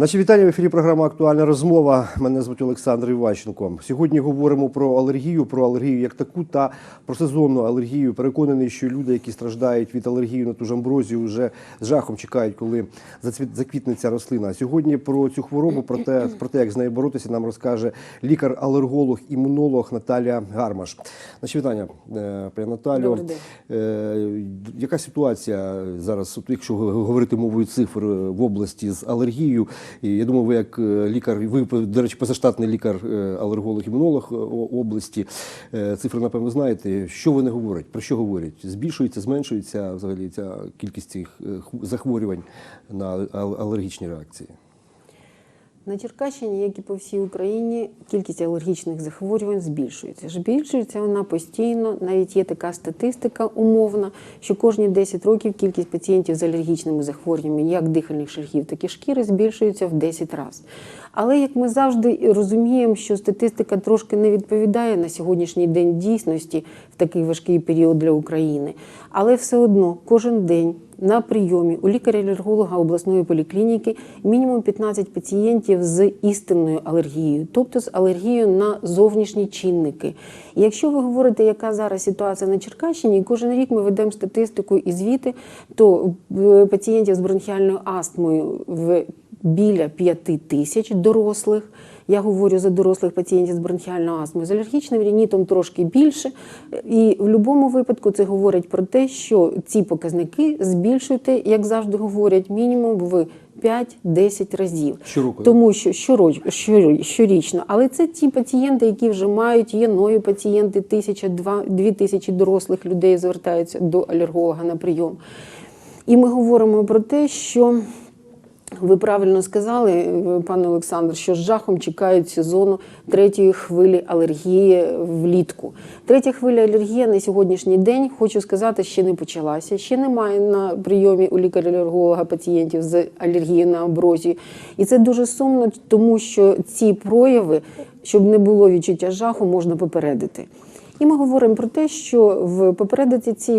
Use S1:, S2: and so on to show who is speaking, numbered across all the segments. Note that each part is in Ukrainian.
S1: Наші вітання в ефірі. Програма Актуальна розмова. Мене звуть Олександр Іващенко. Сьогодні говоримо про алергію, про алергію як таку та про сезонну алергію. Переконаний, що люди, які страждають від алергії на ту ж амброзію, вже з жахом чекають, коли заквітне ця рослина. Сьогодні про цю хворобу, про те, про те, як з нею боротися, нам розкаже лікар-алерголог, імунолог Наталія Гармаш. Наші вітання, е, пані Наталю. Е, Яка ситуація зараз, якщо говорити мовою цифр е, в області з алергією? Я думаю, ви як е, лікар, ви, до речі, позаштатний лікар, е, алерголог, імунолог е, області, цифри, напевно, знаєте. Що вони говорять? Про що говорять? Збільшується, зменшується взагалі ця кількість цих захворювань на алергічні реакції?
S2: На Черкащині, як і по всій Україні, кількість алергічних захворювань збільшується. Збільшується вона постійно. Навіть є така статистика умовна, що кожні 10 років кількість пацієнтів з алергічними захворюваннями, як дихальних шляхів, так і шкіри, збільшується в 10 разів. Але як ми завжди розуміємо, що статистика трошки не відповідає на сьогоднішній день дійсності такий важкий період для України. Але все одно кожен день на прийомі у лікаря-алерголога обласної поліклініки мінімум 15 пацієнтів з істинною алергією, тобто з алергією на зовнішні чинники. Якщо ви говорите, яка зараз ситуація на Черкащині, кожен рік ми ведемо статистику і звіти, то е, пацієнтів з бронхіальною астмою в біля 5 тисяч дорослих. Я говорю за дорослих пацієнтів з бронхіальною астмою, з алергічним рінітом трошки більше. І в будь-якому випадку це говорить про те, що ці показники збільшуйте, як завжди говорять, мінімум в 5-10 разів.
S1: Щороку,
S2: Тому що щороч, щорі- щорічно. Але це ті пацієнти, які вже мають, є нові пацієнти, тисяча, два, дві тисячі дорослих людей звертаються до алерголога на прийом. І ми говоримо про те, що ви правильно сказали, е, пане Олександр, що з жахом чекають сезону третьої хвилі алергії влітку. Третя хвиля алергії на сьогоднішній день, хочу сказати, ще не почалася. Ще немає на прийомі у лікаря-алерголога пацієнтів з алергією на амброзію. І це дуже сумно, тому що ці прояви, щоб не було відчуття жаху, можна попередити. І ми говоримо про те, що в попередити ці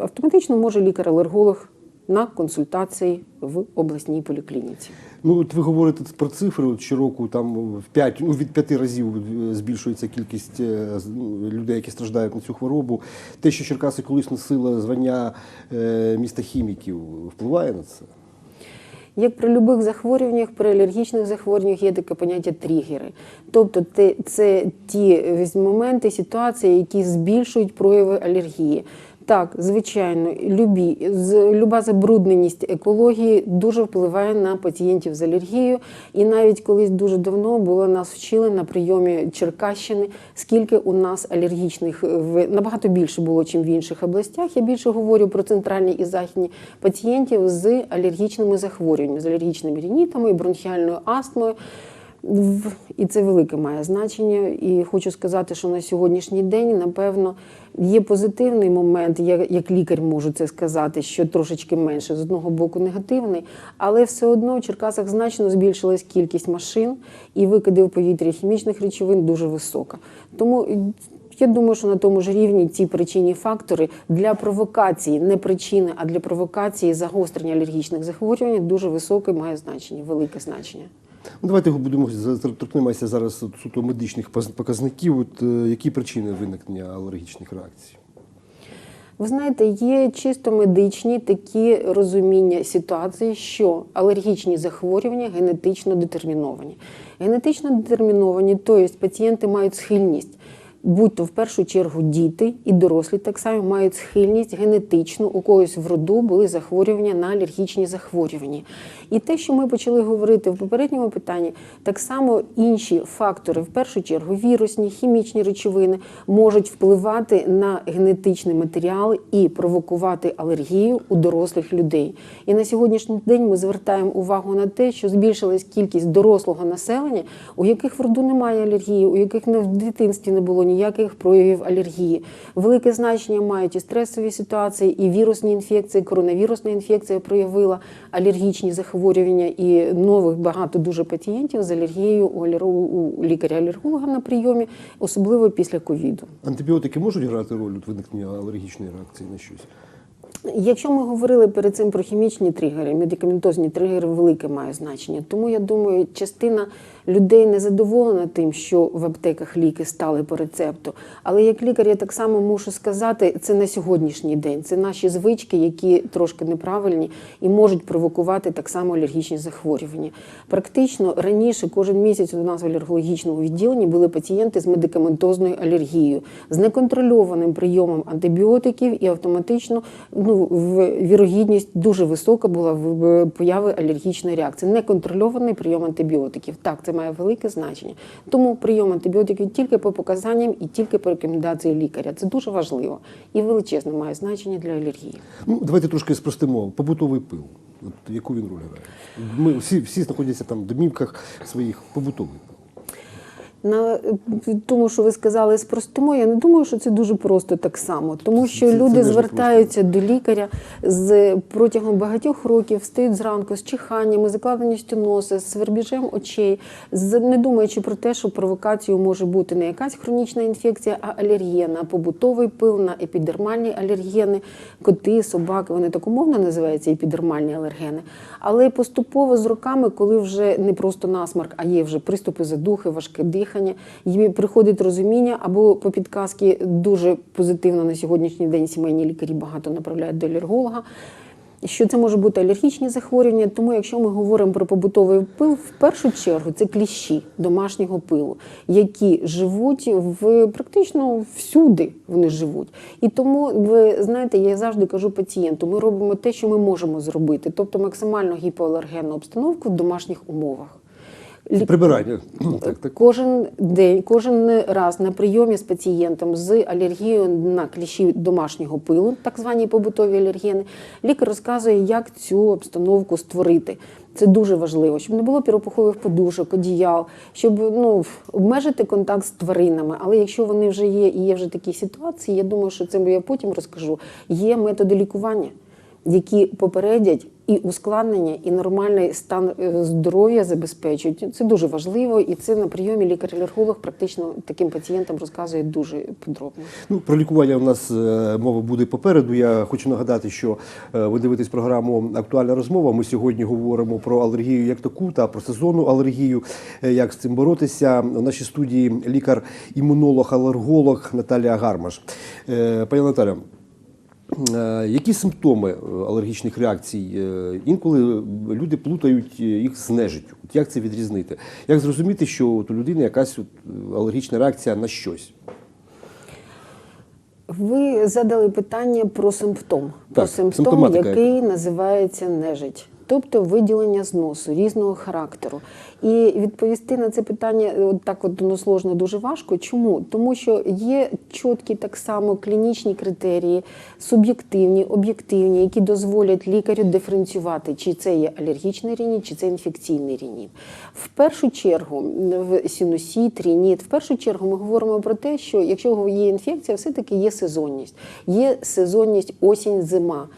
S2: автоматично може лікар-алерголог на консультації в обласній поліклініці.
S1: Ну, от ви говорите про цифри. От щороку там в 5, ну, від п'яти разів е, збільшується кількість е, ну, людей, які страждають на цю хворобу. Те, що Черкаси колись носила звання е, міста хіміків, впливає на це?
S2: Як при будь-яких захворюваннях, при алергічних захворюваннях є таке поняття тригери. Тобто те- це ті моменти, ситуації, які збільшують прояви алергії. Так, звичайно, любі, люба забрудненість екології дуже впливає на пацієнтів з алергією. І навіть колись дуже давно було нас вчили на прийомі Черкащини, скільки у нас алергічних в набагато більше було, ніж в інших областях. Я більше говорю про центральні і західні пацієнтів з алергічними захворюваннями, з алергічними рінітами, бронхіальною астмою. І це велике має значення. І хочу сказати, що на сьогоднішній день, напевно, є позитивний момент, я як лікар можу це сказати, що трошечки менше з одного боку негативний, але все одно в Черкасах значно збільшилась кількість машин і викиди в повітря хімічних речовин дуже висока. Тому я думаю, що на тому ж рівні ці причинні фактори для провокації, не причини, а для провокації загострення алергічних захворювань дуже високе має значення, велике значення.
S1: Ну, давайте будемо торкнемося зараз суто медичних показників. От, е, які причини виникнення алергічних реакцій?
S2: Ви знаєте, є чисто медичні такі розуміння ситуації, що алергічні захворювання генетично детерміновані. Генетично детерміновані, тобто пацієнти мають схильність. Будь-то в першу чергу діти і дорослі так само мають схильність генетичну, у когось в роду були захворювання на алергічні захворювання. І те, що ми почали говорити в попередньому питанні, так само інші фактори, в першу чергу вірусні, хімічні речовини, можуть впливати на генетичний матеріал і провокувати алергію у дорослих людей. І на сьогоднішній день ми звертаємо увагу на те, що збільшилась кількість дорослого населення, у яких в роду немає алергії, у яких в дитинстві не було ніяких проявів алергії. Велике значення мають і стресові ситуації, і вірусні інфекції, коронавірусна інфекція проявила алергічні захворювання, і нових багато дуже пацієнтів з алергією у алер- у лікаря-алерголога на прийомі, особливо після ковіду.
S1: Антибіотики можуть грати роль у виникнення алергічної реакції на щось?
S2: Якщо ми говорили перед цим про хімічні тригери, медикаментозні тригери велике має значення. Тому я думаю, частина людей не задоволена тим, що в аптеках ліки стали по рецепту. Але як лікар, я так само мушу сказати, це на сьогоднішній день. Це наші звички, які трошки неправильні і можуть провокувати так само алергічні захворювання. Практично раніше кожен місяць у нас в алергологічному відділенні були пацієнти з медикаментозною алергією, з неконтрольованим прийомом антибіотиків і автоматично ну, вірогідність дуже висока була в появи алергічної реакції. Неконтрольований прийом антибіотиків. Так, це має велике значення. Тому прийом антибіотиків тільки по показанням і тільки по рекомендації лікаря. Це дуже важливо і величезне має значення для алергії.
S1: Ну, давайте трошки спростимо. Побутовий пил. От яку він роль грає? Ми всі, всі знаходяться там в домівках своїх побутовий пил.
S2: На тому, що ви сказали спростимо, я не думаю, що це дуже просто так само, тому що
S1: Це- це
S2: люди
S1: дуже
S2: звертаються до лікаря з протягом багатьох років, встають зранку з чиханнями, закладеністю носа, з свербіжем очей, з не думаючи про те, що провокацією може бути не якась хронічна інфекція, а алергія на побутовий пил, на епідермальні алергени, коти, собаки. Вони так умовно називаються епідермальні алергени. Але поступово з роками, коли вже не просто насмарк, а є вже приступи задухи, важке дихання, їм приходить розуміння або по підказки дуже позитивно на сьогоднішній день сімейні лікарі багато направляють до алерголога. Що це може бути алергічні захворювання, тому якщо ми говоримо про побутовий пил, в першу чергу це кліщі домашнього пилу, які живуть в практично всюди вони живуть. І тому ви знаєте, я завжди кажу пацієнту, ми робимо те, що ми можемо зробити, тобто максимально гіпоалергенну обстановку в домашніх умовах.
S1: Прибирання. Ну, так, так.
S2: Кожен день, кожен раз на прийомі з пацієнтом з алергією на кліщі домашнього пилу, так звані побутові алергени, лікар розказує, як цю обстановку створити. Це дуже важливо, щоб не було піропухових подушок, одіял, щоб ну, обмежити контакт з тваринами. Але якщо вони вже є і є вже такі ситуації, я думаю, що це я потім розкажу. Є методи лікування, які попередять і ускладнення, і нормальний стан е, здоров'я забезпечують. Це дуже важливо, і це на прийомі лікар-алерголог практично таким пацієнтам розказує дуже подробно.
S1: Ну, про лікування у нас е, мова буде попереду. Я хочу нагадати, що е, ви дивитесь програму Актуальна розмова. Ми сьогодні говоримо про алергію як таку та про сезонну алергію, як з цим боротися. У нашій студії лікар-імунолог-алерголог Наталія Гармаш. Пані Наталя, які симптоми е, алергічних реакцій? Е, Інколи люди плутають їх з нежиттю. От як це відрізнити? Як зрозуміти, що от у людини якась от е, алергічна реакція на щось?
S2: Ви задали питання про симптом, про симптом, який називається нежить. Тобто виділення з носу різного характеру. І відповісти на це питання от так односложно дуже важко. Чому? Тому що є чіткі так само клінічні критерії, суб'єктивні, об'єктивні, які дозволять лікарю диференціювати, чи це є алергічний рініт, чи це інфекційний рініт. В першу чергу в синусіт, рініт, в першу чергу ми говоримо про те, що якщо є інфекція, все-таки є сезонність. Є сезонність осінь-зима.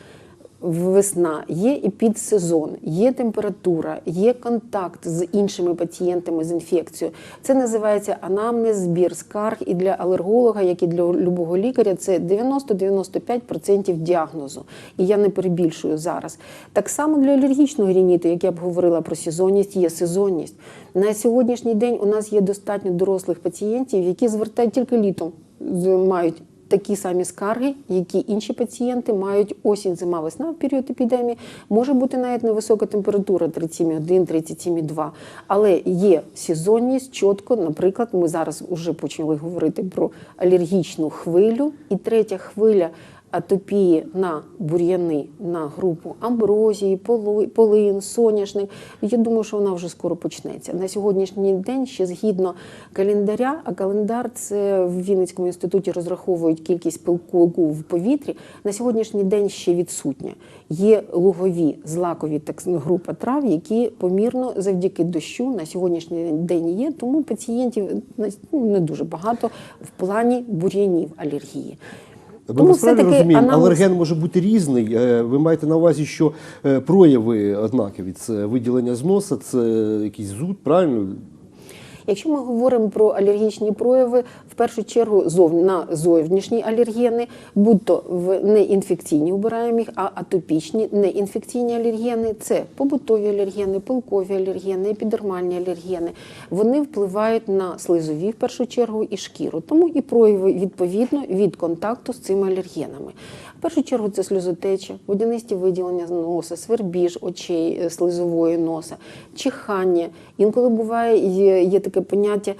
S2: Весна, є і підсезон, є температура, є контакт з іншими пацієнтами з інфекцією. Це називається анамнез, збір скарг. І для алерголога, як і для любого лікаря, це 90-95% діагнозу. І я не перебільшую зараз. Так само для алергічного рініту, як я б говорила про сезонність, є сезонність. На сьогоднішній день у нас є достатньо дорослих пацієнтів, які звертають тільки літом, мають такі самі скарги, які інші пацієнти мають осінь, зима, весна в період епідемії. Може бути навіть невисока температура 37,1, 37,2. Але є сезонність чітко. Наприклад, ми зараз вже почали говорити про алергічну хвилю, і третя хвиля. Атопії на бур'яни, на групу амброзії, полин, соняшник. Я думаю, що вона вже скоро почнеться. На сьогоднішній день ще згідно календаря, а календар це в Вінницькому інституті розраховують кількість пилку в повітрі. На сьогоднішній день ще відсутня. Є лугові злакові так звана група трав, які помірно завдяки дощу на сьогоднішній день є. Тому пацієнтів ну, не дуже багато в плані бур'янів алергії.
S1: Ми
S2: Тому
S1: насправді розуміємо,
S2: аналіз-
S1: алерген може бути різний. Е, Ви маєте на увазі, що е, прояви однакові це виділення з носа, це якийсь зуд, правильно?
S2: Якщо ми говоримо про алергічні прояви, в першу чергу зов... на зовнішні алергени, будь-то в неінфекційні убираємо їх, а атопічні неінфекційні алергени це побутові алергени, пилкові алергени, епідермальні алергени. Вони впливають на слизові в першу чергу і шкіру, тому і прояви відповідно від контакту з цими алергенами. В першу чергу це сльозотеча, водянисті виділення з носа, свербіж очей е, слизової носа, чихання. Інколи буває є таке поняття.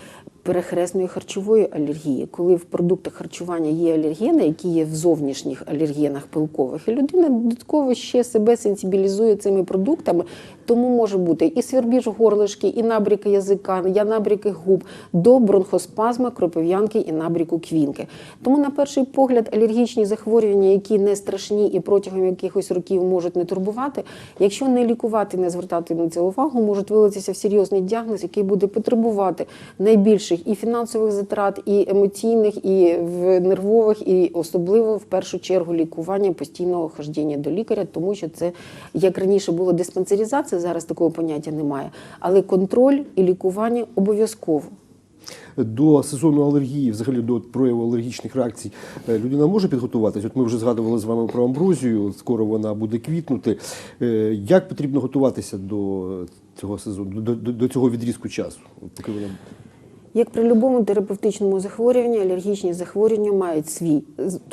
S2: Перехресної харчової алергії, коли в продуктах харчування є алергени, які є в зовнішніх алергенах пилкових, і людина додатково ще себе сенсибілізує цими продуктами, тому може бути і свербіж горлишки, і набріки язика, і набріки губ, до бронхоспазма, кропив'янки і набріку квінки. Тому, на перший погляд, алергічні захворювання, які не страшні і протягом якихось років можуть не турбувати, якщо не лікувати, не звертати на це увагу, можуть вилитися в серйозний діагноз, який буде потребувати найбільших і фінансових затрат, і емоційних, і в нервових, і особливо в першу чергу лікування постійного хождіння до лікаря, тому що це як раніше було диспансеризація, зараз такого поняття немає. Але контроль і лікування обов'язково.
S1: До сезону алергії, взагалі до прояву алергічних реакцій, е, людина може підготуватись. От ми вже згадували з вами про амброзію, скоро вона буде квітнути. Е, Як потрібно готуватися до цього сезону, до, до, до цього відрізку часу? Поки вона
S2: Як при будь-якому терапевтичному захворюванні, алергічні захворювання мають свій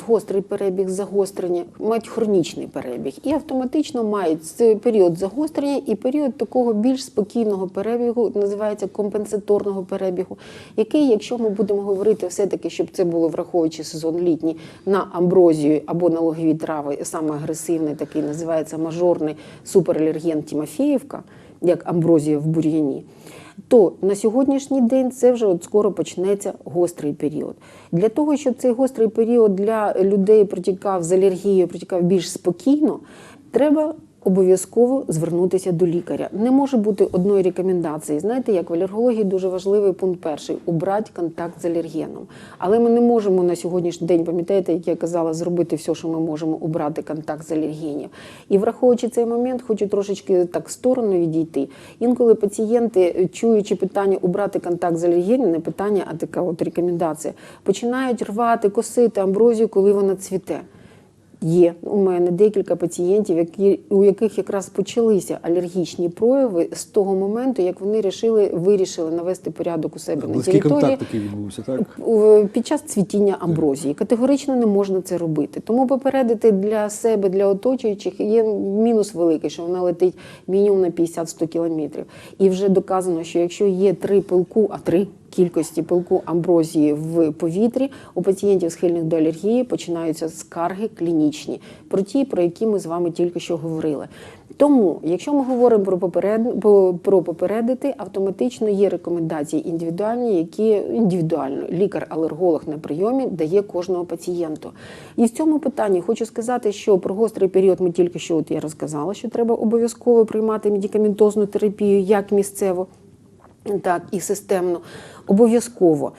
S2: гострий перебіг загострення, мають хронічний перебіг. І автоматично мають період загострення і період такого більш спокійного перебігу, називається компенсаторного перебігу, який, якщо ми будемо говорити все-таки, щоб це було враховуючи сезон літній на амброзію або на логові трави, саме агресивний, такий називається мажорний супералерген Тімофіївка, як амброзія в бур'яні то на сьогоднішній день це вже от скоро почнеться гострий період. Для того, щоб цей гострий період для людей протікав з алергією, протікав більш спокійно, треба обов'язково звернутися до лікаря. Не може бути одної рекомендації. Знаєте, як в алергології дуже важливий пункт перший убрати контакт з алергеном. Але ми не можемо на сьогоднішній день, пам'ятаєте, як я казала, зробити все, що ми можемо убрати контакт з алергенів. І враховуючи цей момент, хочу трошечки так в сторону відійти. Інколи пацієнти, чуючи питання убрати контакт з алергенів, не питання, а така от рекомендація, починають рвати, косити амброзію, коли вона цвіте. Є у мене декілька пацієнтів, які, у яких якраз почалися алергічні прояви з того моменту, як вони рішили, вирішили навести порядок у себе на
S1: близький
S2: території
S1: контакт такий відбувся, так?
S2: під час цвітіння амброзії. Категорично не можна це робити. Тому попередити для себе, для оточуючих є мінус великий, що вона летить мінімум на 50-100 кілометрів. І вже доказано, що якщо є три пилку, а три кількості пилку амброзії в повітрі, у пацієнтів схильних до алергії починаються скарги клінічні, про ті, про які ми з вами тільки що говорили. Тому, якщо ми говоримо про поперед... про- попередити, автоматично є рекомендації індивідуальні, які індивідуально лікар-алерголог на прийомі дає кожному пацієнту. І в цьому питанні хочу сказати, що про гострий період ми тільки що от я розказала, що треба обов'язково приймати медикаментозну терапію як місцево, так і системно. Обов'язково.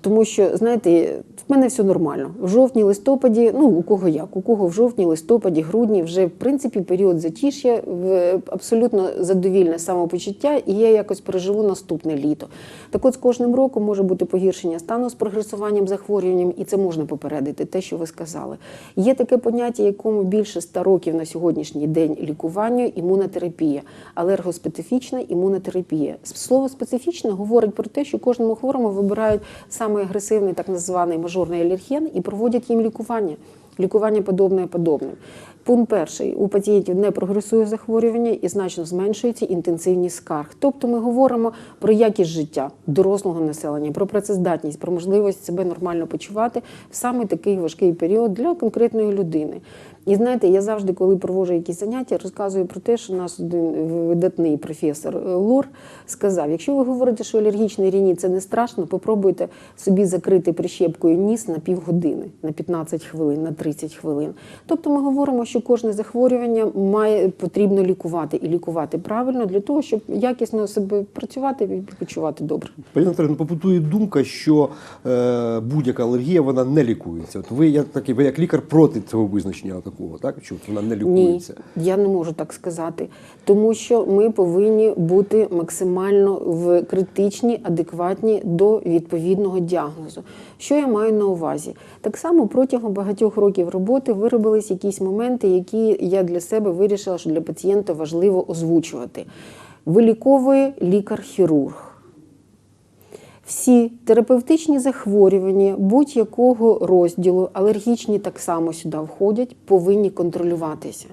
S2: Тому що, знаєте, в мене все нормально. В жовтні, листопаді, ну у кого як, у кого в жовтні, листопаді, грудні вже в принципі період затиш'я, в- абсолютно задовільне самопочуття, і я якось переживу наступне літо. Так от з кожним роком може бути погіршення стану з прогресуванням захворюванням, і це можна попередити, те, що ви сказали. Є таке поняття, якому більше 100 років на сьогоднішній день лікування імунотерапія, алергоспецифічна імунотерапія. Слово специфічне говорить про те, що кожному хворому вибирають саме агресивний так званий мажорний алерген і проводять їм лікування. Лікування подобне подобним. Пункт перший у пацієнтів не прогресує захворювання і значно зменшується інтенсивність скарг. Тобто ми говоримо про якість життя дорослого населення, про працездатність, про можливість себе нормально почувати в саме такий важкий період для конкретної людини. І знаєте, я завжди, коли проводжу якісь заняття, розказую про те, що наш один видатний професор Лур сказав: якщо ви говорите, що алергічний рініт це не страшно, попробуйте собі закрити прищепкою ніс на півгодини, на 15 хвилин, на 30 хвилин. Тобто ми говоримо, що кожне захворювання має потрібно лікувати і лікувати правильно для того, щоб якісно себе працювати і почувати добре.
S1: Пані Наталі, побутує думка, що е, будь-яка алергія вона не лікується. От ви як такий, ви як лікар проти цього визначення такого, так? Що вона не лікується.
S2: Ні, я не можу так сказати, тому що ми повинні бути максимально в критичні, адекватні до відповідного діагнозу. Що я маю на увазі? Так само протягом багатьох років роботи виробились якісь моменти, які я для себе вирішила, що для пацієнта важливо озвучувати. Виліковує лікар-хірург. Всі терапевтичні захворювання будь-якого розділу, алергічні так само сюди входять, повинні контролюватися.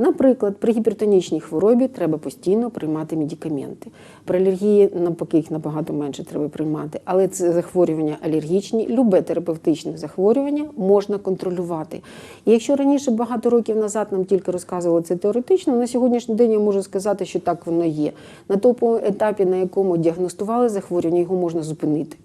S2: Наприклад, при гіпертонічній хворобі треба постійно приймати медикаменти. При алергії навпаки їх набагато менше треба приймати. Але це захворювання алергічні, любе терапевтичне захворювання можна контролювати. І якщо раніше багато років назад нам тільки розказували це теоретично, на сьогоднішній день я можу сказати, що так воно є. На тому етапі, на якому діагностували захворювання, його можна зупинити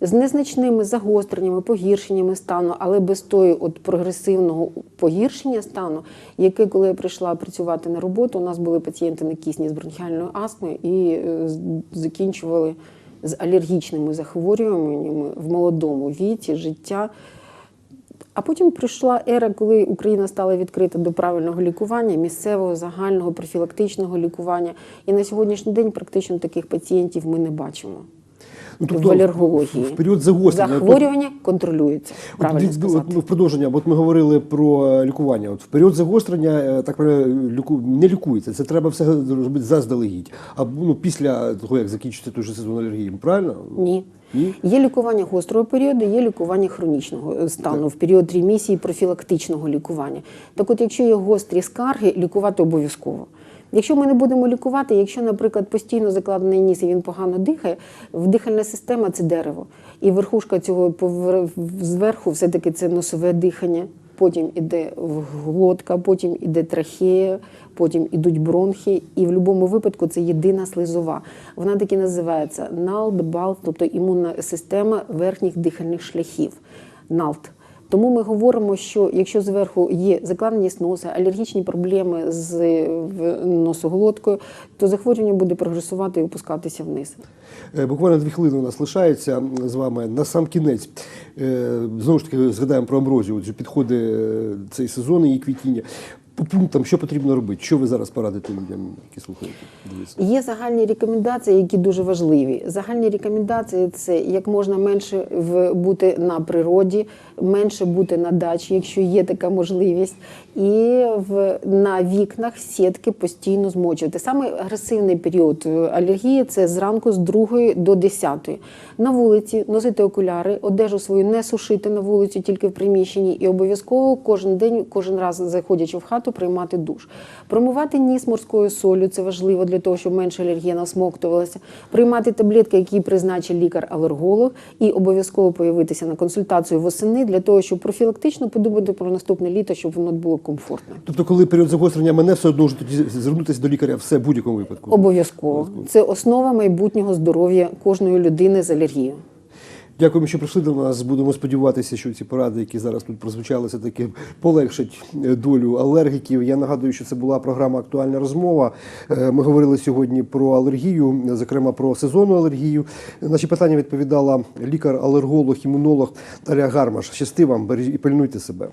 S2: з незначними загостреннями, погіршеннями стану, але без тої от прогресивного погіршення стану, яке, коли я прийшла працювати на роботу, у нас були пацієнти на кисні з бронхіальною астмою і е, закінчували з алергічними захворюваннями в молодому віці життя. А потім прийшла ера, коли Україна стала відкрита до правильного лікування, місцевого, загального, профілактичного лікування. І на сьогоднішній день практично таких пацієнтів ми не бачимо.
S1: Ну,
S2: в алергології.
S1: в період загострення.
S2: Захворювання контролюються.
S1: От,
S2: Правильно
S1: від-
S2: сказати.
S1: от, ну, в продовження, от ми говорили про е, лікування. От в період загострення е, так ліку, не лікується. Це треба все робити заздалегідь. А ну, після того, як закінчиться той же сезон алергії, правильно?
S2: Ні.
S1: Ні?
S2: Є лікування гострого періоду, є лікування хронічного е, стану в період ремісії профілактичного лікування. Так от, якщо є гострі скарги, лікувати обов'язково. Якщо ми не будемо лікувати, якщо, наприклад, постійно закладений ніс і він погано дихає, дихальна система це дерево. І верхушка цього зверху все-таки це носове дихання. Потім іде глотка, потім іде трахея, потім ідуть бронхи, і в будь-якому випадку це єдина слизова. Вона таки називається налт, балт, тобто імунна система верхніх дихальних шляхів. налт. Тому ми говоримо, що якщо зверху є закладеність носа, алергічні проблеми з носоглоткою, то захворювання буде прогресувати і опускатися вниз.
S1: Е, Буквально дві хвилини у нас лишається з вами. На сам кінець е, знову ж таки згадаємо про амброзію. Отже, підходить е, цей сезон і квітіння. По пунктам, що потрібно робити? Що ви зараз порадите людям, які слухають? дивляться?
S2: Є загальні рекомендації, які дуже важливі. Загальні рекомендації це як можна менше бути на природі, менше бути на дачі, якщо є така можливість, і в, на вікнах сітки постійно змочувати. Саме агресивний період е, алергії це зранку з 2 до 10. На вулиці носити окуляри, одежу свою не сушити на вулиці, тільки в приміщенні, і обов'язково кожен день, кожен раз заходячи в хату, приймати душ. Промивати ніс морською солью, це важливо для того, щоб менше алергія насмоктувалася. Приймати таблетки, які призначить лікар-алерголог, і обов'язково появитися на консультацію восени для того, щоб профілактично подумати про наступне літо, щоб воно було комфортно.
S1: Тобто, коли період загострення мене, все одно тоді звернутися до лікаря все в будь-якому випадку.
S2: Обов'язково це основа майбутнього здоров'я кожної людини з алергією.
S1: Дякуємо, що прийшли до нас. Будемо сподіватися, що ці поради, які зараз тут прозвучали, все таки полегшать е, долю алергіків. Я нагадую, що це була програма Актуальна розмова. Е, Ми говорили сьогодні про алергію, зокрема про сезонну алергію. Наші питання відповідала лікар-алерголог, імунолог Дар'я Гармаш. Щасти вам, і пильнуйте себе.